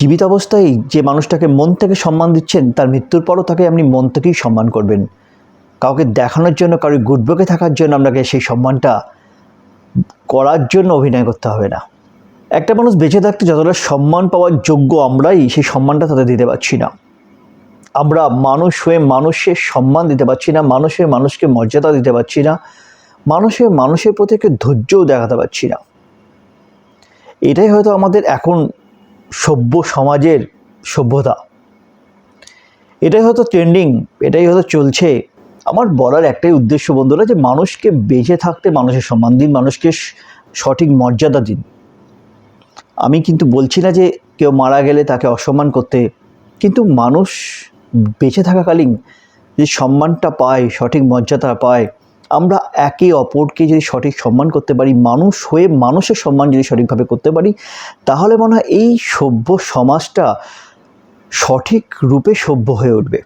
জীবিত অবস্থায় যে মানুষটাকে মন থেকে সম্মান দিচ্ছেন, তার মৃত্যুর পরও তাকে আপনি মন থেকেই সম্মান করবেন। কাউকে দেখানোর জন্য কারোর গুডবুকে থাকার জন্য আপনাকে সেই সম্মানটা করার জন্য অভিনয় করতে হবে না। একটা মানুষ বেঁচে থাকতে যতটা সম্মান পাওয়ার যোগ্য আমরাই, সেই সম্মানটা তাদের দিতে পারছি না। আমরা মানুষ হয়ে মানুষের সম্মান দিতে পারছি না মানুষের মানুষকে মর্যাদা দিতে পারছি না মানুষের মানুষের প্রতি ধৈর্যও দেখাতে পারছি না। এটাই হয়তো আমাদের এখন সভ্য সমাজের সভ্যতা। এটাই হয়তো ট্রেন্ডিং এটাই হয়তো চলছে। আমার বলার একটাই উদ্দেশ্য বন্ধুরা যে মানুষকে বেঁচে থাকতে, মানুষের সম্মান দিন, মানুষকে সঠিক মর্যাদা দিন। আমি কিন্তু বলছি না যে কেউ মারা গেলে তাকে অসম্মান করতে, কিন্তু মানুষ বেঁচে থাকাকালীন যে সম্মানটা পায়, সঠিক মর্যাদা পায় আমরা একে অপরকে যদি সঠিক সম্মান করতে পারি, মানুষ হয়ে মানুষের সম্মান যদি সঠিকভাবে করতে পারি, তাহলে মনে হয় এই সভ্য সমাজটা সঠিক রূপে সভ্য হয়ে উঠবে।